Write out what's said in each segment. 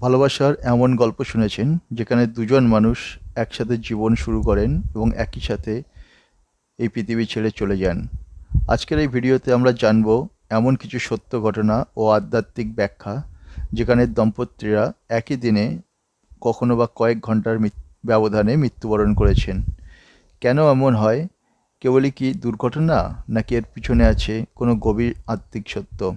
ভালোবাসার এমন গল্প শুনেছেন যেখানে দুজন মানুষ একসাথে জীবন শুরু করেন এবং একই সাথে এই পৃথিবী ছেড়ে চলে যান। আজকের এই ভিডিওতে আমরা জানব এমন কিছু সত্য ঘটনা ও আধ্যাত্মিক ব্যাখ্যা যেখানে দম্পতিরা একই দিনে কখনো বা কয়েক ঘণ্টার ব্যবধানে মৃত্যুবরণ করেছেন। কেন এমন হয়? কেবলই কি দুর্ঘটনা নাকি এর পিছনে আছে কোনো গভীর আত্মিক সত্য?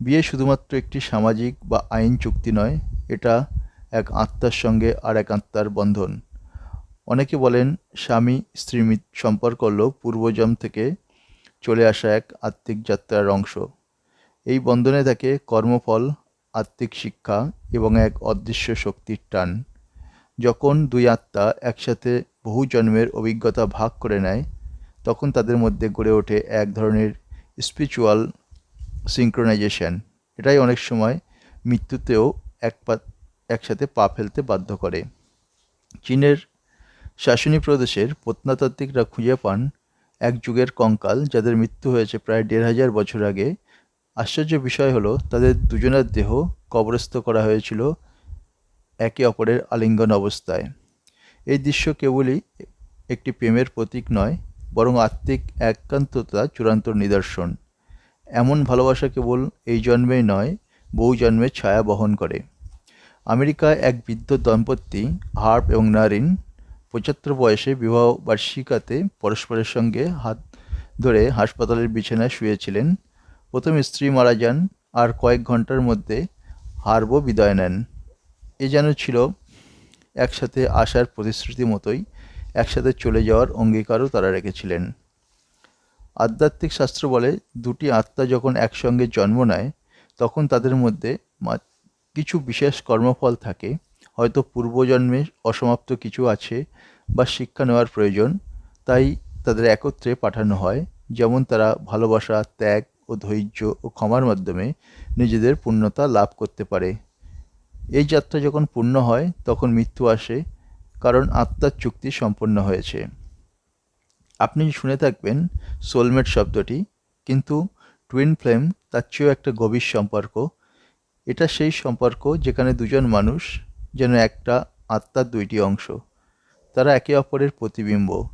বিয়ে শুধুমাত্র একটি সামাজিক বা আইন চুক্তি নয়, এটা এক আত্মার সঙ্গে আর এক আত্মার বন্ধন। অনেকে বলেন, স্বামী স্ত্রী সম্পর্ক হল পূর্বজন্ম থেকে চলে আসা এক আত্মিক যাত্রার অংশ। এই বন্ধনে থাকে কর্মফল, আত্মিক শিক্ষা এবং এক অদৃশ্য শক্তির টান। যখন দুই আত্মা একসাথে বহু জন্মের অভিজ্ঞতা ভাগ করে নেয়, তখন তাদের মধ্যে গড়ে ওঠে এক ধরনের স্পিরিচুয়াল সিঙ্ক্রোনাইজেশন এটাই অনেক সময় মৃত্যুতেও এক পা, একসাথে পা ফেলতে বাধ্য করে। চীনের শাসনী প্রদেশের প্রত্নতাত্ত্বিকরা খুঁজে পান এক যুগের কঙ্কাল যাদের মৃত্যু হয়েছে প্রায় দেড় হাজার বছর আগে। আশ্চর্য বিষয় হলো, তাদের দুজনের দেহ কবরস্থ করা হয়েছিল একে অপরের আলিঙ্গন অবস্থায়। এই দৃশ্য কেবলই একটি প্রেমের প্রতীক নয়, বরং আত্মিক, একান্ততা চূড়ান্ত নিদর্শন। এমন ভালোবাসা কেবল এই জন্মেই নয়, বহু জন্মের ছায়া বহন করে। আমেরিকায় এক বৃদ্ধ দম্পতি, হার্প এবং নারিন, পঁচাত্তর বয়সে বিবাহ বার্ষিকাতে পরস্পরের সঙ্গে হাত ধরে হাসপাতালের বিছানায় শুয়েছিলেন। প্রথম স্ত্রী মারা যান আর কয়েক ঘণ্টার মধ্যে হার্বও বিদায় নেন। এ যেন ছিল একসাথে আসার প্রতিশ্রুতি মতোই একসাথে চলে যাওয়ার অঙ্গীকারও তারা রেখেছিলেন। আধ্যাত্মিক শাস্ত্র বলে দুটি আত্মা যখন একসঙ্গে জন্ম নেয়, তখন তাদের মধ্যে কিছু বিশেষ কর্মফল থাকে। হয়তো পূর্বজন্মে অসমাপ্ত কিছু আছে বা শিক্ষা নেওয়ার প্রয়োজন, তাই তাদের একত্রে পাঠানো হয়। যেমন তারা ভালোবাসা, ত্যাগ ও ধৈর্য ও ক্ষমার মাধ্যমে নিজেদের পূর্ণতা লাভ করতে পারে। এই যাত্রা যখন পূর্ণ হয়, তখন মৃত্যু আসে, কারণ আত্মার চুক্তি সম্পন্ন হয়েছে। আপনি শুনে থাকবেন সোলমেট শব্দটি, কিন্তু টুইন ফ্লেম তার চেয়েও একটা গভীর সম্পর্ক। এটা সেই সম্পর্ক যেখানে দুজন মানুষ যেন একটা আত্মার দুইটি অংশ। তারা একে অপরের প্রতিবিম্ব।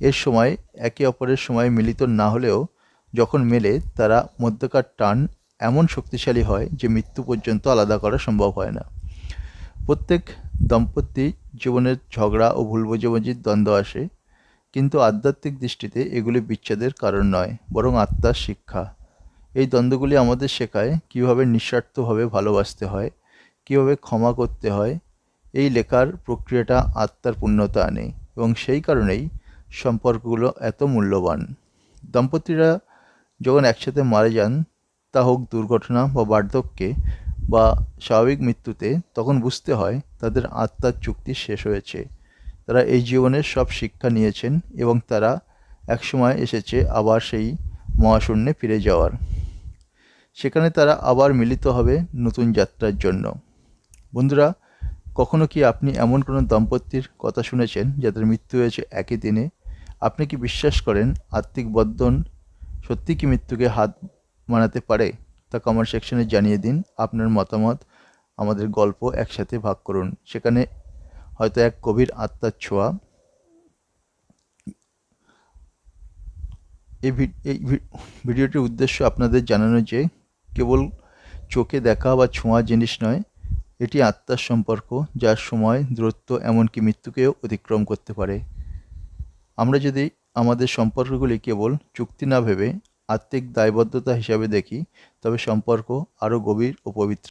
এর সময়, একে অপরের সময় মিলিত না হলেও যখন মেলে, তারা মধ্যকার টান এমন শক্তিশালী হয় যে মৃত্যু পর্যন্ত আলাদা করা সম্ভব হয় না। প্রত্যেক দম্পতি জীবনের ঝগড়া ও ভুল বোঝাবুঝির দ্বন্দ্ব আসে। কিন্তু আধ্যাত্মিক দৃষ্টিতে এগুলি বিচ্ছেদের কারণ নয়, বরং আত্মার শিক্ষা। এই দ্বন্দ্বগুলি আমাদের শেখায় কীভাবে নিঃস্বার্থভাবে ভালোবাসতে হয়, কীভাবে ক্ষমা করতে হয়। এই লেখার প্রক্রিয়াটা আত্মার পূর্ণতা আনে এবং সেই কারণেই সম্পর্কগুলো এত মূল্যবান। দম্পতিরা যখন একসাথে মারা যান, তা হোক দুর্ঘটনা বা বার্ধক্যে বা স্বাভাবিক মৃত্যুতে, তখন বুঝতে হয় তাদের আত্মার চুক্তি শেষ হয়েছে। তারা এই জীবনের সব শিক্ষা নিয়েছেন এবং তারা একসময় এসেছে আবার সেই মহাশূন্যে ফিরে যাওয়ার। সেখানে তারা আবার মিলিত হবে নতুন যাত্রার জন্য। বন্ধুরা, কখনো কি আপনি এমন কোনো দম্পতির কথা শুনেছেন যাদের মৃত্যু হয়েছে একই দিনে? আপনি কি বিশ্বাস করেন আত্মিক বন্ধন সত্যি কি মৃত্যুকে হাত মানাতে পারে? তা কমেন্ট সেকশনে জানিয়ে দিন। আপনার মতামত আমাদের গল্প একসাথে ভাগ করুন। সেখানে হয়তো এক গভীর আত্মার ছোঁয়া। এই ভিডিওটির উদ্দেশ্য আপনাদের জানানো যে, কেবল চোখে দেখা বা ছোঁয়া জিনিস নয়, এটি আত্মার সম্পর্ক, যার সময়, দূরত্ব, এমনকি মৃত্যুকেও অতিক্রম করতে পারে। আমরা যদি আমাদের সম্পর্কগুলি কেবল চুক্তি না ভেবে আত্মিক দায়বদ্ধতা হিসাবে দেখি, তবে সম্পর্ক আরও গভীর ও পবিত্র।